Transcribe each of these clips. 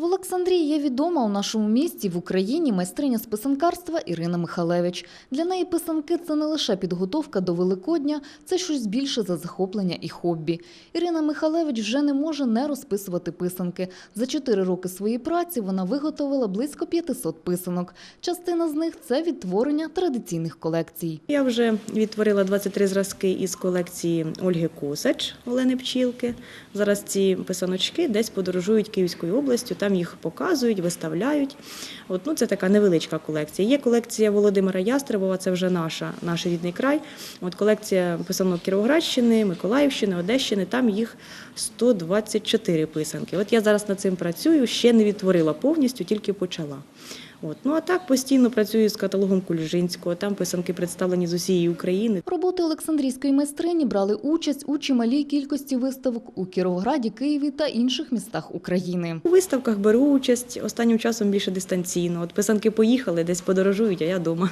well, Олександрії є відома у нашому місті в Україні майстриня з писанкарства Ірина Михалевич. Для неї писанки це не лише підготовка до Великодня, це щось більше за захоплення і хобі. Ірина Михалевич вже не може не розписувати писанки. За чотири роки своєї праці вона виготовила близько 500 писанок. Частина з них це відтворення традиційних колекцій. Я вже відтворила 23 зразки із колекції Ольги Косач Олени Пчілки. Зараз ці писаночки десь подорожують Київською областю, там їх показують, виставляють. От, ну, це така невеличка колекція. Є колекція Володимира Ястребова, це вже наша, наш рідний край. От колекція писанок Кіровоградщини, Миколаївщини, Одещини, там їх 124 писанки. От я зараз над цим працюю, ще не відтворила повністю, тільки почала. От. Ну а так постійно працюю з каталогом Кульжинського, там писанки представлені з усієї України. Роботи Олександрійської майстрині брали участь у чималій кількості виставок у Кіровограді, Києві та інших містах України. У виставках беру участь останнім часом більше дистанційно. От писанки поїхали, десь подорожують, а я вдома.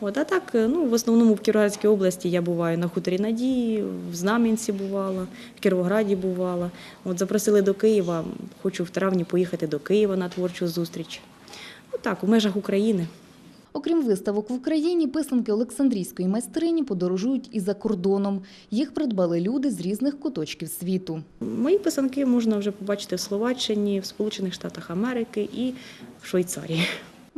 От, а так, ну, в основному в Кіровоградській області я буваю на хуторі Надії, в Знам'янці бувала, в Кіровограді бувала. От запросили до Києва, хочу в травні поїхати до Києва на творчу зустріч. Так, у межах України. Окрім виставок в Україні, писанки Олександрійської майстрині подорожують і за кордоном. Їх придбали люди з різних куточків світу. Мої писанки можна вже побачити в Словаччині, в Сполучених Штатах Америки і в Швейцарії.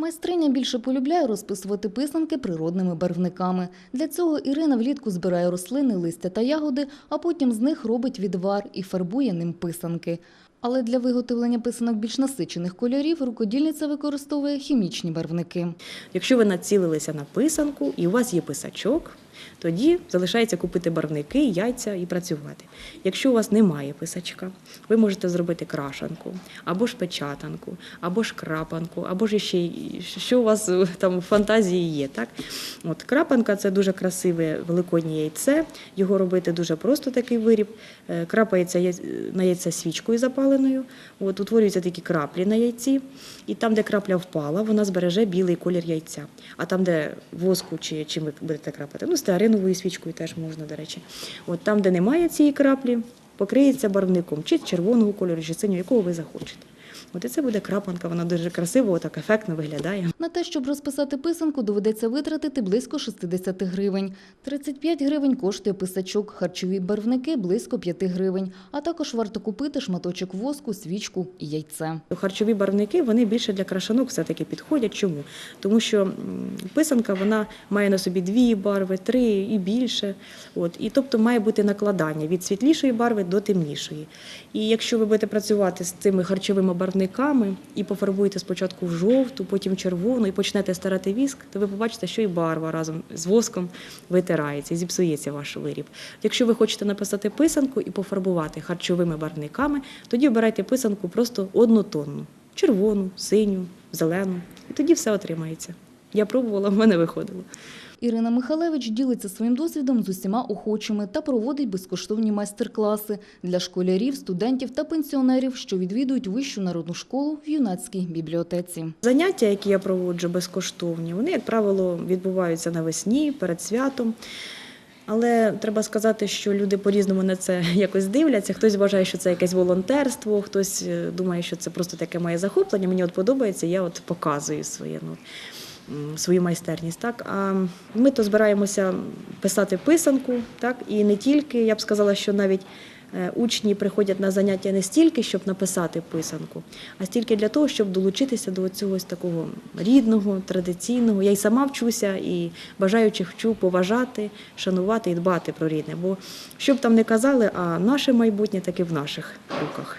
Майстриня більше полюбляє розписувати писанки природними барвниками. Для цього Ірина влітку збирає рослини, листя та ягоди, а потім з них робить відвар і фарбує ним писанки. Але для виготовлення писанок більш насичених кольорів рукодільниця використовує хімічні барвники. Якщо ви націлилися на писанку і у вас є писачок, тоді залишається купити барвники, яйця і працювати. Якщо у вас немає писачка, ви можете зробити крашанку, або ж печатанку, або ж крапанку, або ж ще що у вас е, там в фантазії є. Так? От, крапанка це дуже красиве великоднє яйце. Його робити дуже просто такий виріб. Е, Крапається на яйце свічкою запаленою. От, утворюються такі краплі на яйці, і там, де крапля впала, вона збереже білий колір яйця. А там, де воску чи чим ви будете крапати, ну, стеариновою свічкою теж можна, до речі. От там, де немає цієї краплі, покриється барвником, чи червоного кольору, чи синього, якого ви захочете. От і це буде крапанка, вона дуже красиво, так ефектно виглядає. На те, щоб розписати писанку, доведеться витратити близько 60 гривень. 35 гривень коштує писачок, харчові барвники – близько 5 гривень. А також варто купити шматочок воску, свічку і яйце. Харчові барвники вони більше для крашанок все-таки підходять. Чому? Тому що писанка вона має на собі дві барви, три і більше. От, і тобто має бути накладання від світлішої барви до темнішої. І якщо ви будете працювати з цими харчовими барвниками і пофарбуєте спочатку в жовту, потім червону, і почнете старати віск, то ви побачите, що і барва разом з воском витирається і зіпсується ваш виріб. Якщо ви хочете написати писанку і пофарбувати харчовими барвниками, тоді обирайте писанку просто однотонну червону, синю, зелену. І тоді все отримається. Я пробувала, в мене виходило. Ірина Михалевич ділиться своїм досвідом з усіма охочими та проводить безкоштовні майстер-класи для школярів, студентів та пенсіонерів, що відвідують вищу народну школу в юнацькій бібліотеці. Заняття, які я проводжу безкоштовні, вони, як правило, відбуваються навесні, перед святом. Але треба сказати, що люди по-різному на це якось дивляться. Хтось вважає, що це якесь волонтерство, хтось е, думає, що це просто таке моє захоплення. Мені от подобається, я от показую своє ну, свою майстерність. Так? А ми то збираємося писати писанку, так? і не тільки, я б сказала, що навіть е, учні приходять на заняття не стільки, щоб написати писанку, а стільки для того, щоб долучитися до цього такого рідного, традиційного. Я й сама вчуся і бажаючих вчу поважати, шанувати і дбати про рідне. Бо що б там не казали, а наше майбутнє таки в наших руках.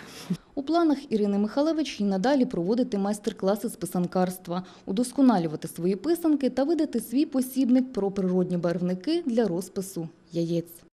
У планах Ірини Михалевич і надалі проводити майстер-класи з писанкарства, удосконалювати свої писанки та видати свій посібник про природні барвники для розпису яєць.